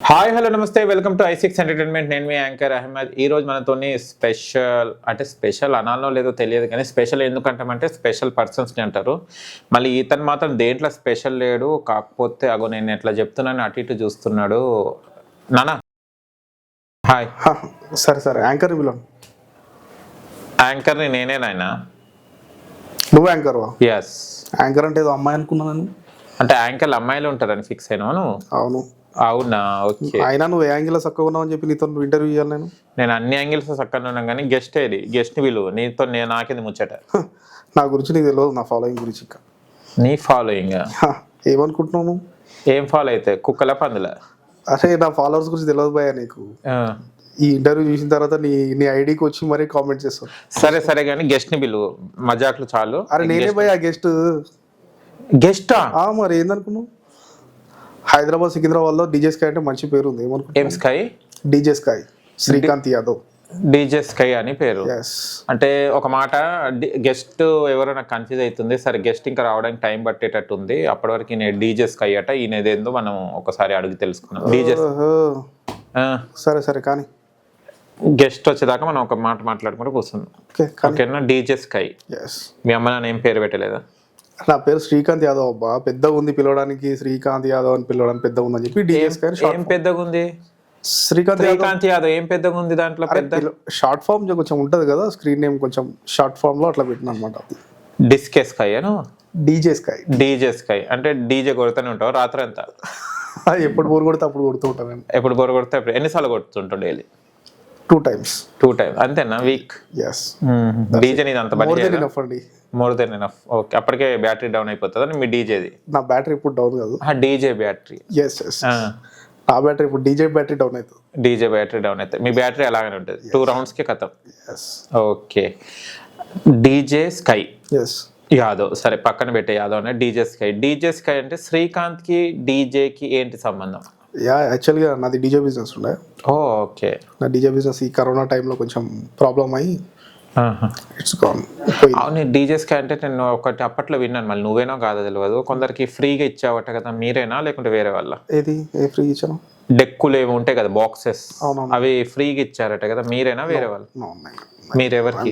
Hi hello నమస్తే. Welcome to I six entertainment. నేను మీ యాంకర్ అహ్మద్. ఈ రోజు మనతోని స్పెషల్ అంటే స్పెషల్ అనాలో లేదో తెలియదు కానీ స్పెషల్ ఎందుకంటామంటే స్పెషల్ పర్సన్స్ని అంటారు. మళ్ళీ ఇతను మాత్రం దేంట్లో స్పెషల్ లేడు కాకపోతే అగో నేను ఎట్లా చెప్తున్నాను అటు ఇటు చూస్తున్నాడు. నానా. హాయ్. సరే సరే. యాంకర్ యాంకర్ని నేనే నాయన. నువ్వు యాంకర్ ఎస్ యాంకర్ అంటే ఏదో అమ్మాయి అనుకున్నాను నేను అంటే యాంకర్లు అమ్మాయిలు ఉంటారని ఫిక్స్ అయినా అవును. అవునా? ఓకే. అయినా నువ్వు ఏ యాంగిల్ చక్కగా ఉన్నావు అని చెప్పి నీతో ఇంటర్వ్యూ చేయాలి నేను? నేను అన్ని యాంగిల్స్ చక్కగా ఉన్నాను కానీ గెస్ట్ ఏది? గెస్ట్ విలువ నీతో నేను నాకేది ముచ్చట? నా గురించి నీకు తెలియదు నా ఫాలోయింగ్ గురించి ఇంకా. నీ ఫాలోయింగ్ ఏమనుకుంటున్నావు నువ్వు? ఏం ఫాలో అయితే? కుక్కల పందుల? అరే నా ఫాలోవర్స్ గురించి తెలియదు భయ నీకు. ఈ ఇంటర్వ్యూ చూసిన తర్వాత నీ నీ ఐడికి వచ్చి మరీ కామెంట్ చేస్తాను సరే సరే కానీ గెస్ట్ని పిలువు. మజాకులు చాలు. అరే నేనే భయ ఆ గెస్ట్ గెస్టా ఆ మరి ఏందనుకున్నావు? హైదరాబాద్ సికింద్రాబాద్లో డీజే స్కై అంటే మంచి పేరు ఉంది ఏం sky? DJ sky. Srikanth Yadav. DJ sky అని పేరు. ఎస్ అంటే ఒక మాట గెస్ట్ ఎవరో నాకు కన్ఫ్యూజ్ అవుతుంది సరే గెస్ట్ ఇంకా రావడానికి టైం పట్టేటట్టు ఉంది అప్పటి వరకు ఈయన డీజే స్కై అట ఈయన ఏదేందో మనం ఒకసారి అడిగి తెలుసుకుందాం. డీజే సరే సరే కానీ. గెస్ట్ వచ్చేదాకా మనం ఒక మాట మాట్లాడుకుంటూ కూర్చుందాం. ఓకే కానీ. ఓకేనా? DJ sky. ఎస్ మీ అమ్మ నాన్న ఏం పేరు పెట్టలేదా? నా పేరు శ్రీకాంత్ యాదవ్ అబ్బా. పెద్దగా ఉంది పిలవడానికి శ్రీకాంత్ యాదవ్ అని పిలవడానికి పెద్దగా ఉందని చెప్పి డిఎస్ గారు ఏం పెద్దగా ఉంది? శ్రీకాంత్ శ్రీకాంత్ యాదవ్ ఏం పెద్దగా ఉంది దాంట్లో పెద్ద? షార్ట్ ఫామ్ కొంచెం ఉంటది కదా స్క్రీన్ నేమ్ కొంచెం షార్ట్ ఫామ్లో అట్లా పెట్టిన అనమాట డిస్కే స్కై అను డీజే స్కై డీజే స్కై అంటే డీజే కొడుతూనే ఉంటావు? రాత్రి అంతా? ఎప్పుడు బోర్ కొడితే అప్పుడు కొడుతూ ఉంటాను ఎప్పుడు బోర్ కొడితే అప్పుడు? ఎన్నిసార్లు కొడుతుంటావు daily two times two time అంతేనా? వీక్ ఎస్ డీజే నీది అంత more more than enough okay అప్పటికే బ్యాటరీ డౌన్ అయిపోతుంది. మీ డీజేది నా బ్యాటరీ ఇప్పుడు డౌన్ కాదు. డీజే బ్యాటరీ ఎస్ ఎస్ నా బ్యాటరీ ఇప్పుడు డీజే బ్యాటరీ డౌన్ అవుతుంది. డీజే బ్యాటరీ డౌన్ అయితే మీ బ్యాటరీ అలాగనే ఉంటుంది. టూ రౌండ్స్కి కథం yes okay DJ sky yes Yadav. సరే పక్కన పెట్టే యాదవ్ అనే డీజే స్కై డీజే స్కై అంటే శ్రీకాంత్కి డీజేకి ఏంటి సంబంధం? యా యాక్చువల్గా నాది డీజే బిజినెస్ ఉండే. ఓకే. నా డీజే బిజినెస్ ఈ కరోనా టైంలో కొంచెం ప్రాబ్లం అయ్యి. ఇట్స్ గాన్ అవును డీజేస్కి అంటే నేను ఒకటి అప్పట్లో విన్నాను మళ్ళీ నువ్వేనో కాదో తెలియదు కొందరికి ఫ్రీగా ఇచ్చావట కదా మీరేనా లేకుంటే వేరే వాళ్ళ? ఏది? ఏ ఫ్రీ ఇచ్చాను డెక్కులు ఏమి ఉంటాయి కదా బాక్సెస్. అవి ఫ్రీగా ఇచ్చారట కదా మీరేనా వేరే వాళ్ళు? మీరెవరికి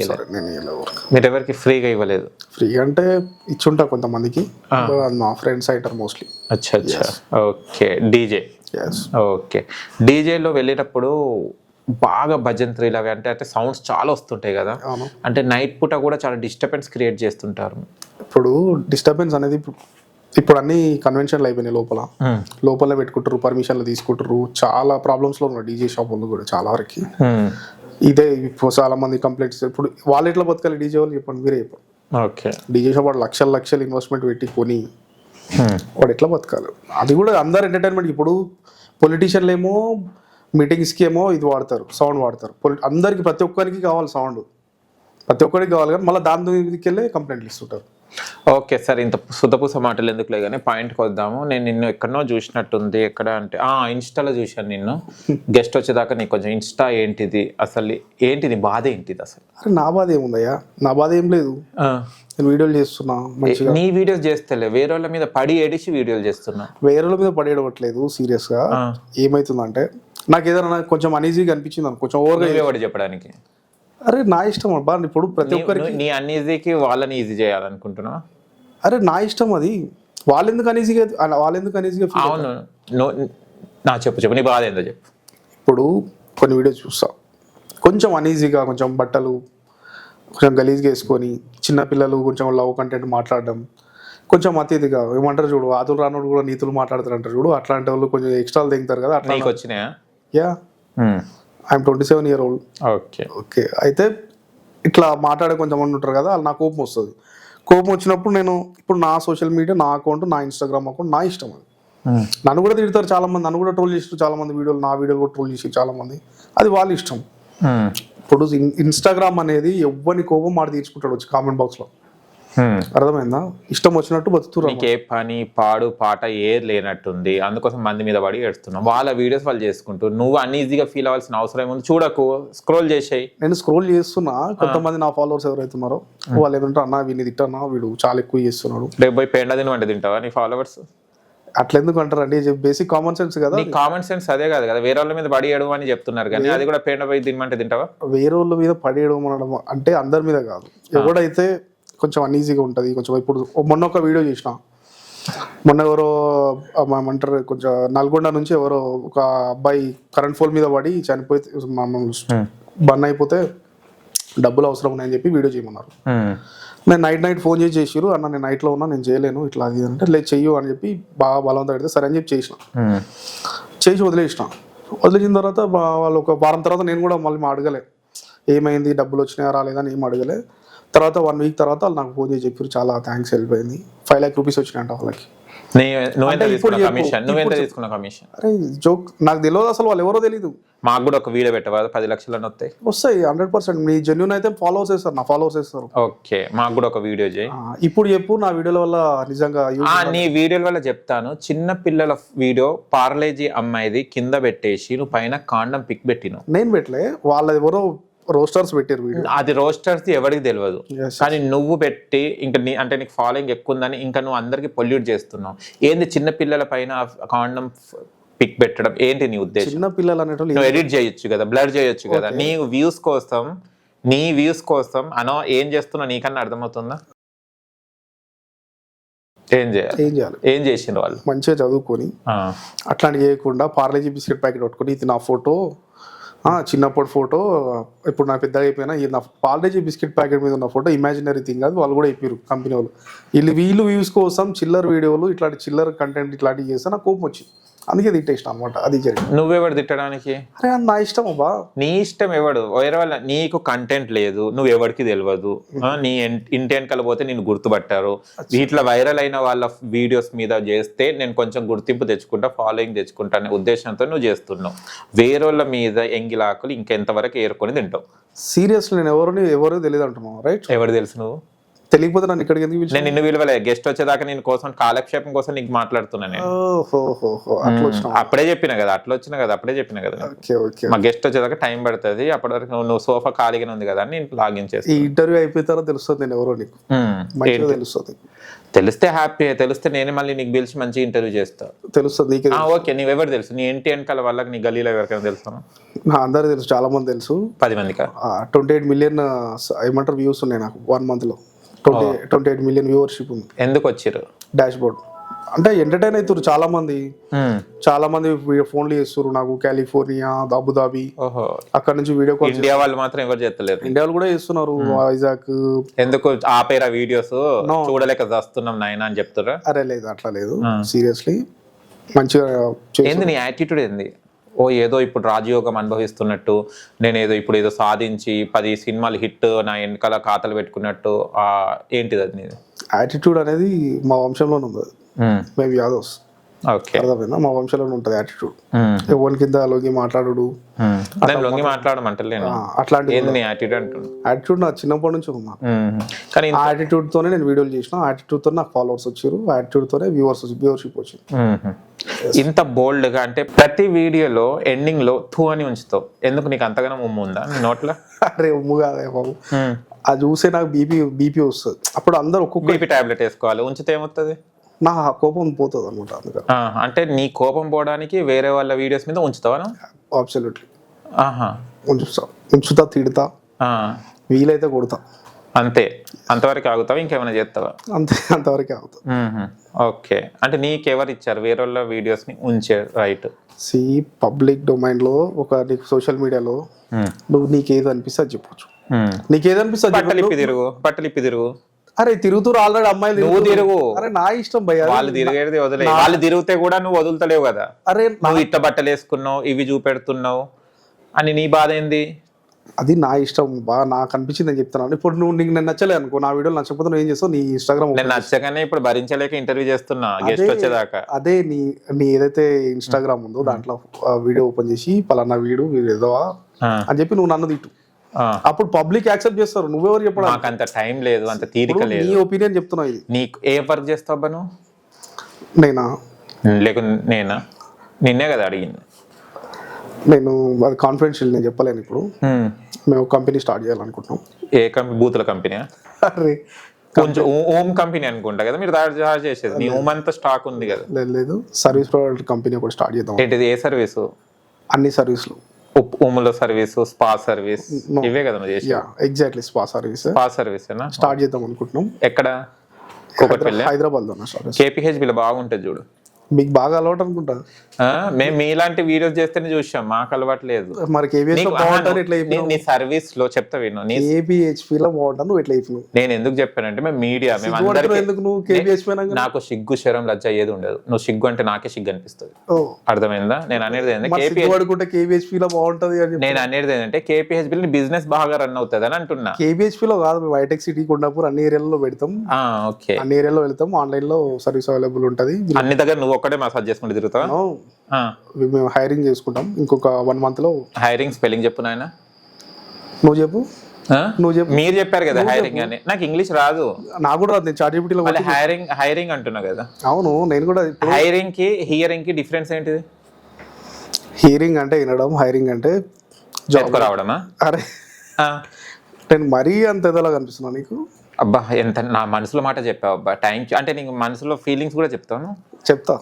మీరెవరికి ఫ్రీగా ఇవ్వలేదు? ఫ్రీ అంటే ఇచ్చుంటా కొంతమందికి మా ఫ్రెండ్స్ అయిటారు మోస్ట్లీ అచ్చా అచ్చా. Okay DJ. ఓకే. డీజేలో వెళ్ళేటప్పుడు బాగా భజంత్రీలు అవి అంటే అంటే సౌండ్స్ చాలా వస్తుంటాయి కదా. అంటే నైట్ పూట కూడా చాలా డిస్టర్బెన్స్ క్రియేట్ చేస్తుంటారు. ఇప్పుడు డిస్టర్బెన్స్ అనేది ఇప్పుడు అన్ని కన్వెన్షన్లు అయిపోయినాయి లోపల. లోపల పెట్టుకుంటారు పర్మిషన్లు తీసుకుంటారు చాలా ప్రాబ్లమ్స్లో ఉన్నారు డీజే షాప్ వాళ్ళు కూడా చాలా వరకు. ఇదే ఇప్పుడు చాలా మంది కంప్లైంట్స్ ఇప్పుడు వాళ్ళు ఎట్లా బతకాలి? డీజే వాళ్ళు చెప్పండి మీరే చెప్పండి. ఓకే. డీజే షాప్ వాడు లక్షల లక్షలు ఇన్వెస్ట్మెంట్ పెట్టి కొని. వాడు ఎట్లా బతకాలి? అది కూడా అందరు ఎంటర్టైన్మెంట్ ఇప్పుడు పొలిటీషియన్లు ఏమో మీటింగ్స్కి ఏమో ఇది వాడతారు సౌండ్ వాడతారు. పొలి అందరికి ప్రతి ఒక్కరికి కావాలి సౌండ్. ప్రతి ఒక్కరికి కావాలి కానీ మళ్ళీ దాని మీదకి వెళ్ళి కంప్లైంట్లు ఇస్తుంటారు. ఓకే సార్ ఇంత సుతపూస మాటలు ఎందుకులే కానీ పాయింట్కి వద్దాము. నేను నిన్ను ఎక్కడనో చూసినట్టుంది. ఎక్కడ అంటే ఆ ఇన్స్టాలో చూశాను నిన్ను. గెస్ట్ వచ్చేదాకా నీకు కొంచెం ఇన్స్టా ఏంటిది? అసలు ఏంటిది? బాధ ఏంటిది అసలు? అరే నా బాధ ఏముందయ్యా? నా బాధ ఏం లేదు. నేను వీడియోలు చేస్తున్నా మంచిగా. నీ వీడియోస్ చేస్తలే. వేరే వాళ్ళ మీద పడి ఏడిసి వీడియోలు చేస్తున్నా. వేరే వాళ్ళ మీద పడేయడట్లేదు సీరియస్గా. ఆ. ఏమవుతుందంటే నాకు ఏదైనా కొంచెం అనీజీగా అనిపించింది అనుకో కొంచెం ఓవర్గా ఒకటి చెప్పడానికి. అరే నా ఇష్టం అబ్బా ఇప్పుడు ప్రతి ఒక్కరికి నీ అన్ని ఈజీకి వాళ్ళని ఈజీ చేయాలనుకుంటున్నా అరే నా ఇష్టం అది. వాళ్ళు ఎందుకు అనీజీగా వాళ్ళు ఎందుకు అనీజీగా అవును. నా చెప్పు చెప్పు. నీ బాధ ఏందో చెప్పు. ఇప్పుడు కొన్ని వీడియోస్ చూస్తా. కొంచెం అనీజీగా కొంచెం బట్టలు కొంచెం గలీజ్గా వేసుకొని చిన్నపిల్లలు కొంచెం లవ్ కంటెంట్ మాట్లాడడం కొంచెం అతిథిగా ఏమంటారు చూడు ఆతులు రానోడు కూడా నీతులు మాట్లాడతారు అంటారు చూడు అట్లాంటి వాళ్ళు కొంచెం ఎక్స్ట్రాలు దిగుతారు కదా అట్లా నీకు వచ్చినాయా? Yeah. I'm twenty seven year old okay okay అయితే ఇట్లా మాట్లాడే కొంతమంది ఉంటారు కదా నా కోపం వస్తుంది. కోపం వచ్చినప్పుడు నేను ఇప్పుడు నా సోషల్ మీడియా నా అకౌంట్ నా ఇన్స్టాగ్రామ్ అకౌంట్ నా ఇష్టం అది. నన్ను కూడా తిడతారు చాలా మంది నన్ను కూడా ట్రోల్ చేస్తారు చాలా మంది వీడియోలు నా వీడియోలు కూడా ట్రోల్ చేసి చాలా మంది అది వాళ్ళ ఇష్టం. ఇప్పుడు ఇన్- ఇన్స్టాగ్రామ్ అనేది ఎవ్వని కోపం మాట తీర్చుకుంటాడు వచ్చి కామెంట్ బాక్స్లో? అర్థమైందా? ఇష్టం వచ్చినట్టు బతుకుతున్నారు నీకు ఏ పని పాడు పాట ఏ లేనట్టుంది. అందుకోసం మంది మీద పడి ఏడుస్తున్నావు వాళ్ళ వీడియోస్ వాళ్ళు చేసుకుంటూ నువ్వు అన్ఈజీగా ఫీల్ అవ్వాల్సిన అవసరం ఏముంది? చూడకు స్క్రోల్ చేసేయి. నేను స్క్రోల్ చేస్తున్నా కొంతమంది నా ఫాలోవర్స్ ఎవరైతే ఉన్నారో వాళ్ళు ఏమంటారు అన్న వీడిని తిట్టన్నా వీడు చాలా ఎక్కువ చేస్తున్నాడు. రేపు పోయి పెండ తినమంటే తింటావా నీ ఫాలోవర్స్ అట్లా ఎందుకు అంటారండి బేసిక్ కామన్ సెన్స్ కదా కామన్ సెన్స్ అదే కాదు కదా. వేరే వాళ్ళ మీద పడి ఏడు అని చెప్తున్నారు కానీ అది కూడా పేడ పోయి తినమంటే తింటావా? వేరే వాళ్ళ మీద పడేయడం అనడం అంటే అందరి మీద కాదు. ఎవడైతే కొంచెం అన్ఈజీగా ఉంటుంది. కొంచెం ఇప్పుడు మొన్న ఒక వీడియో చేసిన. మొన్న ఎవరో ఏమంటారు కొంచెం నల్గొండ నుంచి ఎవరో ఒక అబ్బాయి కరెంట్ ఫోల్ మీద పడి చనిపోతే మామూలు బన్ అయిపోతే డబ్బులు అవసరం ఉన్నాయని చెప్పి వీడియో చేయమన్నారు. ఉమ్. నేను నైట్ నైట్ ఫోన్ చేసి చేసిరు అన్న నేను నైట్లో ఉన్నా నేను చేయలేను. ఇట్లా అది అంటే లేదు చెయ్యు అని చెప్పి బాగా బలవంతం పెడితే సరే అని చెప్పి చేసిన. ఉమ్. చేసి వదిలేసిన. వదిలేసిన తర్వాత వాళ్ళు ఒక వారం తర్వాత నేను కూడా మళ్ళీ మా అడగలే. ఏమైంది? డబ్బులు వచ్చినాయా? రాలేదా? అని ఏం అడగలే. తర్వాత వన్ వీక్ తర్వాత వాళ్ళు నాకు ఫోన్ చేసి చెప్పారు చాలా థ్యాంక్స్ వెళ్ళిపోయింది ఫైవ్ ల్యాక్ రూపీస్ వచ్చినాయంట వాళ్ళకి. అరే జోక్ నాకు తెలియదు అసలు వాళ్ళు ఎవరో తెలియదు మాకు కూడా ఒక వీడియో పెట్టవా? పది లక్షలు వస్తాయి వస్తాయి హండ్రెడ్ పర్సెంట్ మీ జెన్యున్ అయితే ఫాలోవర్స్ వేస్తారు నా ఫాలోవర్స్ వేస్తారు. ఓకే మాకు కూడా ఒక వీడియో చేయి. ఇప్పుడు చెప్పు నా వీడియోల వల్ల నిజంగా నీ వీడియోల వల్ల చెప్తాను. చిన్న పిల్లల వీడియో పార్లేజీ అమ్మాయిది కింద పెట్టేసి నువ్వు పైన కాండం పిక్ పెట్టిను. నేను పెట్టలే వాళ్ళ ఎవరో రోస్టర్స్ పెట్టారు వీడియో. అది రోస్టర్స్ ఎవరికి తెలియదు. కానీ నువ్వు పెట్టి ఇంకా నీ అంటే నీకు ఫాలోయింగ్ ఎక్కువ ఉందని ఇంకా నువ్వు అందరికి పొల్యూట్ చేస్తున్నావు. ఏంది చిన్న పిల్లల పైన కాండం పిక్ పెట్టడం? ఏంటి నీ ఉద్దేశం? చిన్న పిల్లలు అనేటోళ్ళు నువ్వు ఎడిట్ చేయొచ్చు కదా బ్లర్ చేయొచ్చు కదా. నీ వ్యూస్ కోసం నీ వ్యూస్ కోసం అనో ఏం చేస్తున్నావు నీకన్నా అర్థమవుతుందా? ఏం చేయాలి? ఏం చేయాలి? ఏం చేసిండ్రు వాళ్ళు? మంచిగా చదువుకొని అట్లాంటి చేయకుండా పార్లేజీ బిస్కెట్ ప్యాకెట్ పట్టుకొని ఇది నా ఫోటో చిన్నప్పుడు చిన్నప్పటి ఫోటో ఇప్పుడు నా పెద్దగా అయిపోయినా ఈ నా పార్లేజీ బిస్కెట్ ప్యాకెట్ మీద ఉన్న ఫోటో ఇమాజినరీ థింగ్ కాదు వాళ్ళు కూడా చెప్పారు కంపెనీ వాళ్ళు. వీళ్ళు వీళ్ళు వ్యూస్ కోసం చిల్లర వీడియోలు ఇట్లాంటి చిల్లర కంటెంట్ ఇట్లాంటివి చేస్తే నాకు కోపం వచ్చింది. అందుకే తిట్టేసిన అనమాట అది జరిగింది. నువ్వెవడు తిట్టడానికి? అరే నా ఇష్టం అబ్బా నీ ఇష్టం ఎవడు? వేరే వాళ్ళ నీకు కంటెంట్ లేదు నువ్వు ఎవరికి తెలియదు నీ ఇంటి వెనకాల పోతే నేను గుర్తుపట్టారు. వీటిలో వైరల్ అయిన వాళ్ళ వీడియోస్ మీద చేస్తే నేను కొంచెం గుర్తింపు తెచ్చుకుంటా ఫాలోయింగ్ తెచ్చుకుంటా అనే ఉద్దేశంతో నువ్వు చేస్తున్నావు. వేరే వాళ్ళ మీద ఎంగిలాకులు ఇంకెంతవరకు ఏరుకొని తింటావు? సీరియస్లీ నేను ఎవరిని ఎవరో తెలియదు అంటున్నాను రైట్ ఎవరు తెలుసు నువ్వు? తెలియకపోతే నన్ను ఇక్కడికి ఎందుకు? నేను నిన్ను విలువలే గెస్ట్ వచ్చేదాకా నేను కోసం కాలక్షేపం కోసం నీకు మాట్లాడుతున్నా నేను. ఓహో హో హో. అట్లా వచ్చినా? అప్పుడే చెప్పిన కదా అట్లా వచ్చిన కదా అప్పుడే చెప్పిన కదా మా గెస్ట్ వచ్చేదాకా టైం పడుతుంది. అప్పటి వరకు నువ్వు- సోఫా ఖాళీగానే ఉంది కదా అని నేను లాగిన్ ఈ చేస్తాను ఇంటర్వ్యూ అయిపోయిన తర్వాత తెలుస్తుంది నేను ఎవరో నీకు. తెలుస్తుంది. తెలిస్తే హ్యాపీ తెలిస్తే నేనే మళ్ళీ నీకు పిలిచి మంచి ఇంటర్వ్యూ చేస్తా. తెలుస్తుంది ఓకే నీవెవరు తెలుసు? నీ ఇంటి వెనకాల వాళ్ళకి నీ గలీలో ఎవరికైనా తెలుసు? నా అందరికీ తెలుసు చాలా మంది తెలుసు. పది మందికా? ట్వంటీ ఎయిట్ మిలియన్ ఏమంటారు వ్యూస్ ఉన్నాయి నాకు వన్ మంత్లో. Twenty twenty eight million viewership ఉంది. ఎందుకు వచ్చిర్రు డాష్ బోర్డ్ అంటే ఎంటర్టైన్ అవుతారు చాలా మంది చాలా మంది ఫోన్లు చేస్తారు నాకు కాలిఫోర్నియా అబుదాబి. అక్కడ నుంచి వీడియో కాల్ ఇండియా వాళ్ళు మాత్రం ఎవరు చేస్తలేరు ఇండియాలో కూడా చేస్తున్నారు. వైజాగ్ ఎందుకు ఆపేరా వీడియోస్? చూడలేక వస్తున్నాం నాయన అని చెప్తురా అరే లేదు అట్లా లేదు. సీరియస్లీ మంచిగా ఏంది నీ యాటిట్యూడ్ ఏంది? ఓ ఏదో ఇప్పుడు రాజయోగం అనుభవిస్తున్నట్టు నేను ఏదో ఇప్పుడు ఏదో సాధించి పది సినిమాలు హిట్ నా వెనకాల ఖాతాలు పెట్టుకున్నట్టు ఏంటిది అది నీది? యాటిట్యూడ్ అనేది మా వంశంలోనే ఉంది. మేము యాదవ్స్. ఓకే. అర్థమైందా? మా వంశంలోనే ఉంటుంది యాటిట్యూడ్ ఎవరి కింద లోకి మాట్లాడు లొంగి మాట్లాడమంటలేను. అట్లాంటి యాటిట్యూడ్ యాటిట్యూడ్ నా చిన్నప్పటి నుంచి ఉన్నా. కానీ ఆ యాటిట్యూడ్ తోనే నేను వీడియోలు చేసిన. ఆ యాటిట్యూడ్తో నాకు ఫాలోవర్స్ వచ్చారు. ఆ యాటిట్యూడ్ తోనే వ్యూవర్స్ వ్యూవర్షిప్ వచ్చింది. ఇంత బోల్డ్గా అంటే ప్రతి వీడియోలో ఎండింగ్లో థూ అని ఉంచుతావు. ఎందుకు? నీకు అంతగానో ఉమ్ము ఉందా? నీ నోట్లో? అరే ఉమ్ము కాదే బాబు. అది చూసే నాకు బీపీ బీపీ వస్తుంది. అప్పుడు అందరు ఒక్కొక్క బీపీ టాబ్లెట్ వేసుకోవాలి. ఉంచితే ఏమవుతుంది? నా కోపం పోతుంది అనమాట అందుకని. అంటే నీ కోపం పోవడానికి వేరే వాళ్ళ వీడియోస్ మీద ఉంచుతావా? అబ్సల్యూట్లీ ఉంచుతా. ఉంచుతా తిడతా. వీలైతే కొడతా. అంతే. అంతవరకు ఆగుతావా? ఇంకేమైనా చేస్తావా? అంతే అంతవరకే మ్మ్. ఓకే. అంటే నీకెవరు ఇచ్చారు వేరే వాళ్ళ వీడియోస్ని ఉంచే రైట్. సి పబ్లిక్ డొమైన్లో ఒక నీకు సోషల్ మీడియాలో నువ్వు నీకేది అనిపిస్తే అది చెప్పొచ్చు. నీకేది అనిపిస్తే అది బట్టలు చెప్పు. ఇప్పి తిరుగు బట్టలు ఇప్పి తిరుగు. అరే తిరుగుతురు ఆల్రెడీ అమ్మాయిలు నువ్వు. తిరుగు. అరే నా ఇష్టం భయ్య. వాళ్ళు తిరిగేది వదిలే. వాళ్ళు తిరిగితే కూడా నువ్వు వదులుతలేవు కదా. అరే నువ్వు ఇట్ట బట్టలు వేసుకున్నావు ఇవి చూపెడుతున్నావు అని నీ బాధ ఏంది? అది నా ఇష్టం బాగా నాకు అనిపించింది అని చెప్తున్నాను. ఇప్పుడు నువ్వు నీకు నేను నచ్చలే అనుకో నా వీడియోలు నచ్చకపోతే నువ్వు ఏం చేస్తావు? నీ ఇన్స్టాగ్రామ్ నేను నచ్చగానే ఇప్పుడు భరించలేక ఇంటర్వ్యూ చేస్తున్నా గెస్ట్ వచ్చేదాకా. అదే నీ నీ ఏదైతే ఇన్స్టాగ్రామ్ ఉందో దాంట్లో వీడియో ఓపెన్ చేసి పలానా వీడు వీడు ఏదో అని చెప్పి నువ్వు నన్ను తిట్టు. అప్పుడు పబ్లిక్ యాక్సెప్ట్ చేస్తారు. నువ్వెవరు చెప్పడం మాకు అంత టైం లేదు అంత తీరిక లేదు నీ ఒపీనియన్ చెప్తున్నావు ఇది. నీకు ఏ వర్క్ చేస్తావు నువ్వు? నేనా? లేక నేనా? నిన్నే కదా అడిగింది. నేను అది కాన్ఫిడెన్షియల్ నేను చెప్పలేను ఇప్పుడు. మేము కంపెనీ స్టార్ట్ చేయాలనుకుంటున్నాం. ఏ కంపెనీ బూతుల కంపెనీ అరే. కొంచెం ఓమ్ కంపెనీ అనుకుంటా కదా మీరు చార్జ్ చేసేది. నీ ఓమ్ అంతా స్టాక్ ఉంది కదా. లేదు లేదు. సర్వీస్ ప్రొవైడర్ కంపెనీ ఒకటి స్టార్ట్ చేద్దాం. ఏంటిది? ఏ సర్వీసు అన్ని సర్వీసులు ఉమ్ముల సర్వీసు స్పా సర్వీస్ ఇవే కదా చేసి exactly spa service spa service start చేద్దాం అనుకుంటున్నాం. ఎక్కడ? హైదరాబాద్లో కేపీహెచ్బిలో బాగుంటుంది చూడు. మీకు బాగా అలవాటు అనుకుంటా ఆ, మేము మీలాంటి వీడియోస్ చేస్తేనే చూసాం మాకు అలవాటు లేదు. మరి ఇట్లా నీ- సర్వీస్లో చెప్తా విను కేబిహెచ్పి లో బాగుంటాను నువ్వు అయిపోయినావు నేను ఎందుకు చెప్పానంటే మేము మీడియా మేము ఎందుకు నువ్వు నాకు సిగ్గు శరం లజ్జ ఏది ఉండదు. నువ్వు సిగ్గు అంటే నాకే సిగ్గు అనిపిస్తుంది. అర్థమైందా? నేను అనేది ఏంటంటే కేబిహెచ్పి లో బాగుంటది అని నేను అనేది ఏంటంటే కేపీహెచ్బి బిజినెస్ బాగా రన్ అవుతుంది అని అంటున్నా. కేబిహెచ్పి లో కాదు మేము హైటెక్ సిటీ కొండాపూర్ అన్ని ఏరియాలలో పెడతాం. ఓకే. అన్ని ఏరియాలో వెళ్తాం ఆన్లైన్లో సర్వీస్ అవైలబుల్ ఉంటది. అన్ని దగ్గర నువ్వు ఒక్కడే మసాజ్ చేసుకుంటూ ఇవి మేము హైరింగ్ చేసుకుంటాం. ఇంకొక వన్ మంత్లో హైరింగ్ స్పెల్లింగ్ చెప్పు నాయన. నువ్వు చెప్పు? నువ్వు చెప్పు. మీరు చెప్పారు కదా హైరింగ్ అని. నాకు ఇంగ్లీష్ రాదు. నాకు కూడా రాదు. చాట్ జీపీటీలో హైరింగ్ హైరింగ్ అంటున్నా కదా. అవును నేను కూడా హైరింగ్కి హియరింగ్కి డిఫరెన్స్ ఏంటిది? హీరింగ్ అంటే వినడం హైరింగ్ అంటే జాబ్ రావడమా? అరే. నేను మరీ అంత ఎదలా కనిపిస్తున్నా నీకు. అబ్బా ఎంత నా మనసులో మాట చెప్పావు అబ్బా. థ్యాంక్ యూ అంటే నీకు మనసులో ఫీలింగ్స్ కూడా చెప్తాను చెప్తా.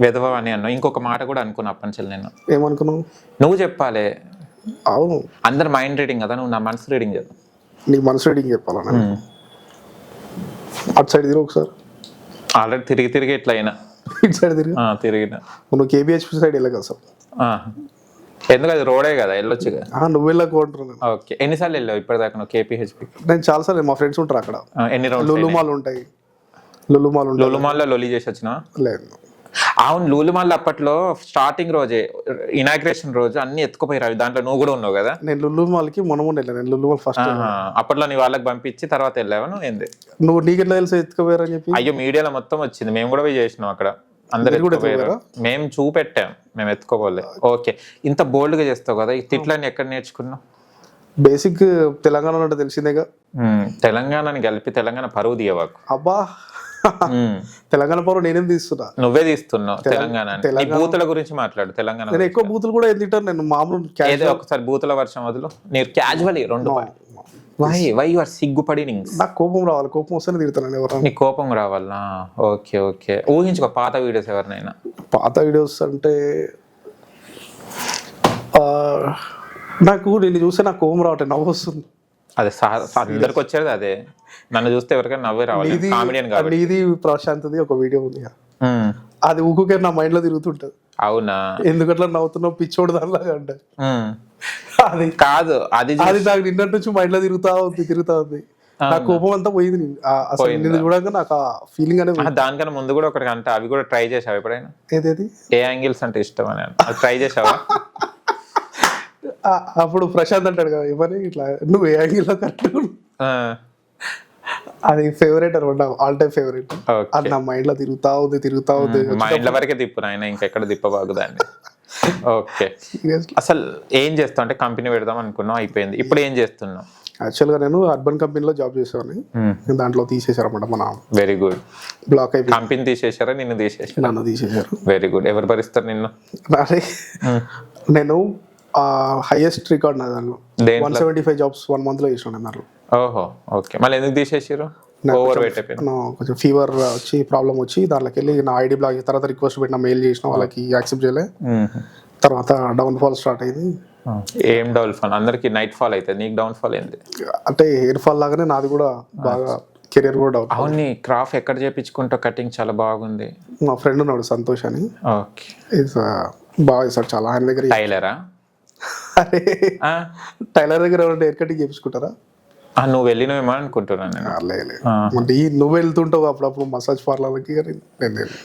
వెధవ అని అన్నా ఇంకొక మాట కూడా అనుకున్నా అప్పటి నుంచి నేను. ఏమనుకున్నావు? నువ్వు చెప్పాలి. అవును. అందరు మైండ్ రీడింగ్ కదా నువ్వు నా మనసు రీడింగ్ చెప్పు నీకు మనసు రీడింగ్ చెప్పాలా? అటు సైడ్ తిరిగి ఒకసారి. ఆల్రెడీ తిరిగి తిరిగి ఇట్లా అయినా. ఇటు సైడ్ తిరిగి. తిరిగిన. నువ్వు కేబిహెచ్పి సైడ్ వెళ్ళగా సార్. ఎందుకు అది రోడే కదా వెళ్ళొచ్చు కదా? నువ్వు వెళ్ళకు అంటున్నాను ఓకే ఎన్నిసార్లు వెళ్ళావు ఇప్పటిదాకా నువ్వు కేపీహెచ్పి నేను చాలాసార్లు మా ఫ్రెండ్స్ ఉంటారు అక్కడ. ఎన్ని రౌండ్స్ లులుమాల్ ఉంటాయి లులుమాల్ ఉంటాయి లూలుమాల్లో లొలి చేసి వచ్చినా? లేదు. అవును లూలుమాల్ అప్పట్లో స్టార్టింగ్ రోజే ఇనాగ్రేషన్ రోజు అన్ని ఎత్తుకుపోయారు దాంట్లో నువ్వు కూడా ఉన్నావు కదా? నేను లులుమాల్కి మొన్న మొన్న వెళ్ళాను నేను లులుమాల్ ఫస్ట్. అప్పట్లో నీ వాళ్ళకి పంపించి తర్వాత వెళ్ళావా నువ్వు? ఏంది? నువ్వు నీకు ఎట్లా తెలుసు ఎత్తుకోపోయారని చెప్పి? అయ్యో మీడియాలో మొత్తం వచ్చింది. మేము కూడా పోయి చేసినాం అక్కడ. అందరు కూడా మేము చూపెట్టాం. మేము ఎత్తుకోవాలి. ఓకే. ఇంత బోల్డ్గా చేస్తావు కదా ఈ తిట్లని ఎక్కడ నేర్చుకున్నావు? బేసిక్ తెలంగాణ అంటే తెలిసిందేగా? తెలంగాణని కలిపి తెలంగాణ పరువు తీయవాకు. అబ్బా! తెలంగాణ పౌరం నేనేం తీస్తున్నా? నువ్వే తీస్తున్నావు తెలంగాణ బూతుల గురించి మాట్లాడు తెలంగాణ నేను ఎక్కువ బూతులు కూడా ఏం తింటాను నేను మామూలు ఏదో ఒకసారి బూతుల వర్షం వదులు. మీరు క్యాజువల్ రెండు వై వై యు ఆర్ సిగ్గుపడి నాకు కోపం రావాలి కోపం వస్తేనే తిడతాను ఎవరైనా. నీ కోపం రావాలా? Okay okay. ఊహించుకో పాత వీడియోస్ ఎవరినైనా. పాత వీడియోస్ అంటే ఆ, నాకు నిన్ను చూస్తే నాకు కోపం రావట్లేదు నవ్వు వస్తుంది. అదే అందరికి వచ్చేది అదే. నన్ను చూస్తే ఎవరికైనా నవ్వే రావాలి. కామెడియన్ కాబట్టి. నీది ప్రశాంత్ది ఒక వీడియో ఉంది. అది ఊకే నా మైండ్లో తిరుగుతుంటది. అవునా? ఎందుకట్లా నవ్వుతున్నావు? పిచ్చోడు దానిలాగా అంటే అది కాదు అది అది నాకు నిన్నటి నుంచి మైండ్లో తిరుగుతా ఉంది తిరుగుతా ఉంది. నా కోపం అంతా పోయింది అసలు నిన్ను చూడగా నాకు ఆ ఫీలింగ్ అనేది దానికన్నా ముందు కూడా ఒకటి అంటే అవి కూడా ట్రై చేసావు ఎప్పుడైనా? ఏదేది? ఏ యాంగిల్స్ అంటే ఇష్టం అని అది ట్రై చేసావా అప్పుడు ప్రశాంత్ అంటాడు కదా ఏమని ఇట్లా? నువ్వు ఏ యాంగిల్లో కరెక్ట్ ఆ, అది ఫేవరెట్ అనమాట ఆల్ టైమ్ ఫేవరెట్ అది నా మైండ్లో తిరుగుతా ఉంది తిరుగుతా ఉంది. మా ఇంట్లో వరకే తిప్పు నాయన ఇంకెక్కడ తిప్పబాగు దాన్ని. ఓకే. అసలు ఏం చేస్తావు? అంటే కంపెనీ పెడదాం అనుకున్నాం అయిపోయింది. ఇప్పుడు ఏం చేస్తున్నావు? యాక్చువల్గా నేను అర్బన్ కంపెనీలో జాబ్ చేసేవాడిని. నేను దాంట్లో తీసేశారు అనమాట మన వెరీ గుడ్ బ్లాక్ అయిపోయి కంపెనీ తీసేశారా? నిన్ను తీసేశారు? నన్ను తీసేశారు. వెరీ గుడ్ ఎవరు భరిస్తారు నిన్ను? అరే నేను హైయెస్ట్ రికార్డ్ నా దాంట్లో. దేంట్లో? One seventy five jobs one మంత్లో చేసాను దాంట్లో. ఓహో ఓకే. మళ్ళీ ఎందుకు తీసేసారు కొంచెం ఫీవర్ వచ్చి ప్రాబ్లం వచ్చి దాంట్లోకి వెళ్ళి నా ఐడి బ్లాక్ తర్వాత రిక్వెస్ట్ పెట్టిన మెయిల్ చేసిన వాళ్ళకి యాక్సెప్ట్ చేయలే. మ్మ్. తర్వాత డౌన్ ఫాల్ స్టార్ట్ అయింది. ఏం డౌన్ ఫాల్? అందరికి నైట్ ఫాల్ అవుతుంది నీకు డౌన్ ఫాల్ ఏంది? అంటే హెయిర్ ఫాల్ లాగానే నాది కూడా బాగా కెరీర్ కూడా డౌన్ అవును నీ క్రాఫ్ ఎక్కడ చేపించుకుంటావు కటింగ్ చాలా బాగుంది. మా ఫ్రెండ్ ఉన్నాడు సంతోష్ అని. ఓకే. బాగా చేస్తాడు చాలా. ఆయన దగ్గర టైలరా? అరే టైలర్ దగ్గర ఎవరంటే హెయిర్ కటింగ్ చేయించుకుంటారా నువ్వు వెళ్ళినవేమో అనుకుంటున్నాను నేను. అంటే ఈ నువ్వు వెళ్తుంటావు అప్పుడప్పుడు మసాజ్ పార్లర్కి కానీ నేను